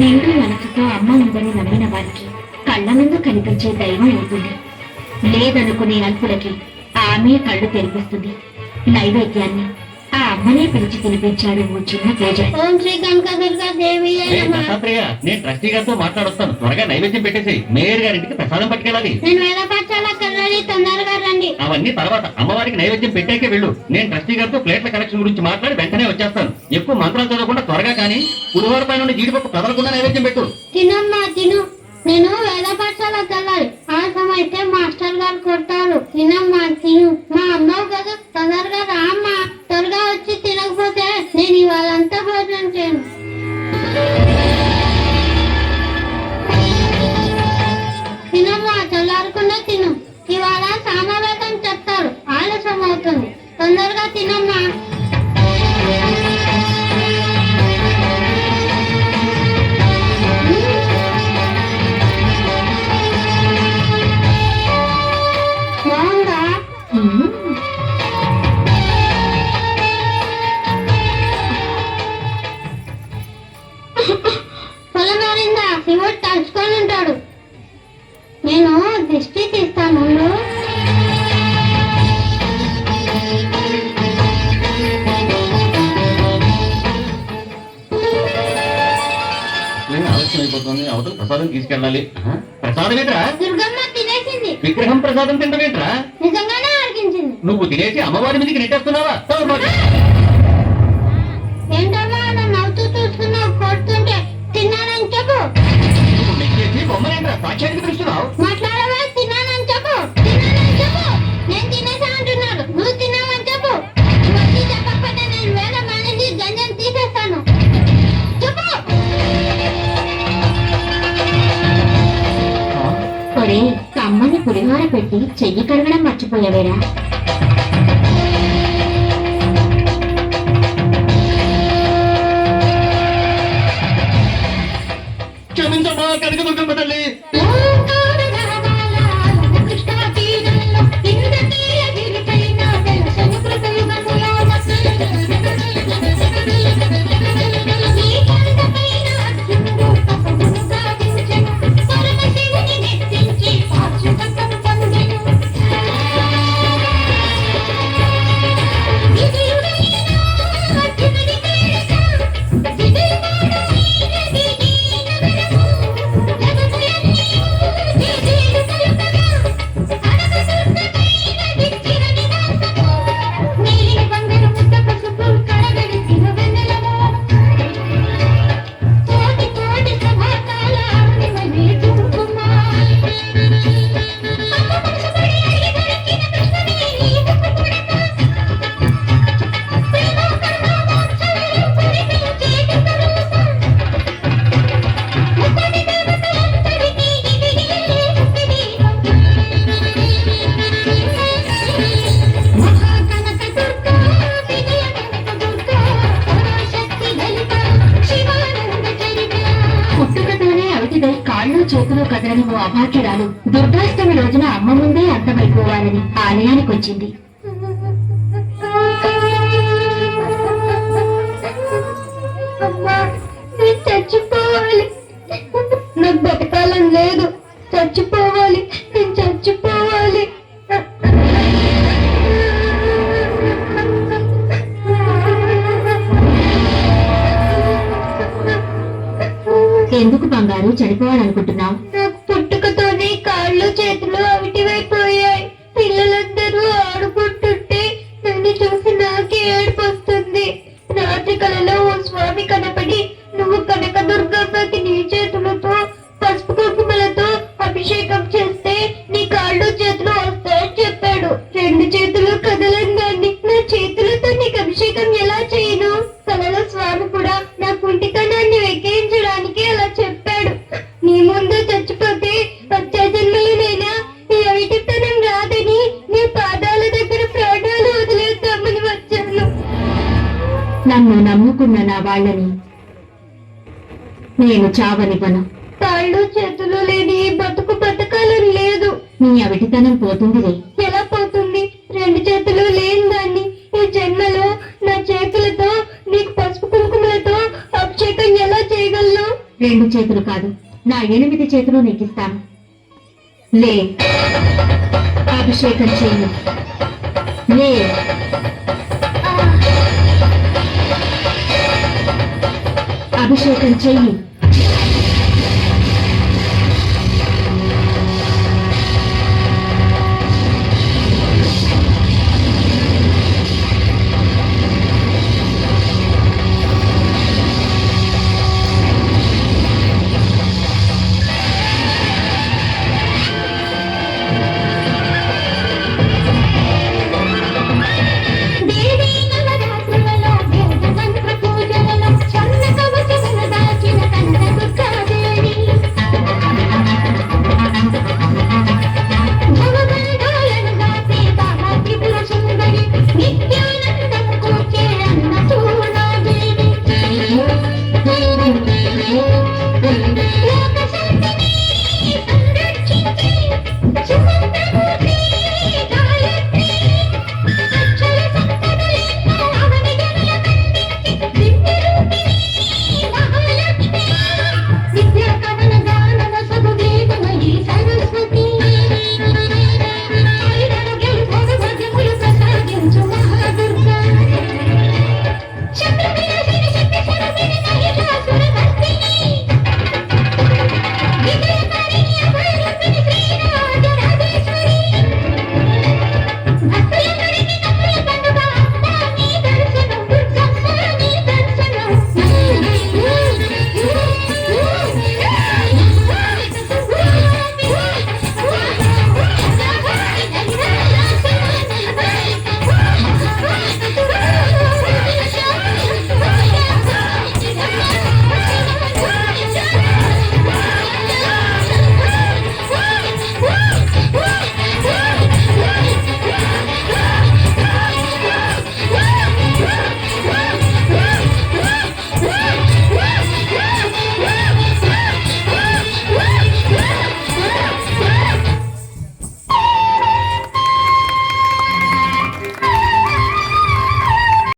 నిండు మనసుతో అమ్మ ఉందని నమ్మిన వారికి కళ్ళ ముందు కనిపించే దైవం అవుతుంది లేదనుకునే అల్పులకి ఆమె కళ్ళు తెరిపిస్తుంది. నైవేద్యాన్ని ఆ అమ్మనే పిలిచి తినిపించాడు ఓ చిన్న పూజ ఓం శ్రీ నేను ట్రస్టీ గారితో మాట్లాడొస్తాను. త్వరగా నైవేద్యం పెట్టేసి మేయర్ గారింటికి ప్రసాదం పట్టుకెళ్ళాలి. నేను వేద పాఠశాలకు వెళ్ళాలి తొందరగా రండి. అవన్నీ తర్వాత అమ్మవారికి నైవేద్యం పెట్టాకే వెళ్ళు. నేను ట్రస్టీ గారితో ప్లేట్ల కలెక్షన్ గురించి మాట్లాడి వెంటనే వచ్చేస్తాను. ఎక్కువ మంత్రాలు చదవకుండా త్వరగా కానీ పులిహోర పైన ఉన్న జీడిపప్పు కదలకుండా నైవేద్యం పెట్టు. తినమ్మా తిను. నేను వేద పాఠశాలకు వెళ్ళాలి ఆలస్యం అయితే మాస్టర్ గారు కొడతారు. తినమ్మా తిను. మా అమ్మవు శివుడు తలుచుకొని ఉంటాడు. నేను దిష్టి తీస్తాను. నేను ఆలస్యం అయిపోతుంది. అవతల ప్రసాదం తీసుకెళ్ళాలి. ప్రసాదం ఏంట్రా? దుర్గమ్మ తినేసింది. విగ్రహం ప్రసాదం తింటమేంట్రా నిజంగానే అడిగించింది నువ్వు తినేసి అమ్మవారి మీదకి నెట్టేస్తున్నావా? ఏంటమ్మా అరే కమ్మని పులిహోర పెట్టి చెయ్యి కడగడం మర్చిపోయావేరా. క్షమించమ్మా కనక దుర్గమ్మ తల్లి కాళ్ళు కదలని ఓ అభాగ్యురాలు దుర్గాష్టమి రోజున అమ్మ ముందే అంతమైపోవాలని ఆలయానికి వచ్చింది చచ్చిపోవాలి. నాకు బతకాలని లేదు. చచ్చిపో నన్ను నమ్ముకున్న నా వాళ్ళని నేను చావనివ్వను. కాళ్ళు చేతులు లేని బతుకు బతకాలని లేదు. నీ అవిటితనం పోతుందిలే ఎలా పోతుంది? రెండు చేతులు లేని దాన్ని ఈ జన్మలో నా చేతులతో నీకు పసుపు కుంకుమలతో అభిషేకం ఎలా చేయగలను? రెండు చేతులు కాదు. నా ఎనిమిది చేతులు నీకు ఇస్తాను లే. అభిషేకం చెయ్యి లే. అభిషేకం చెయ్యి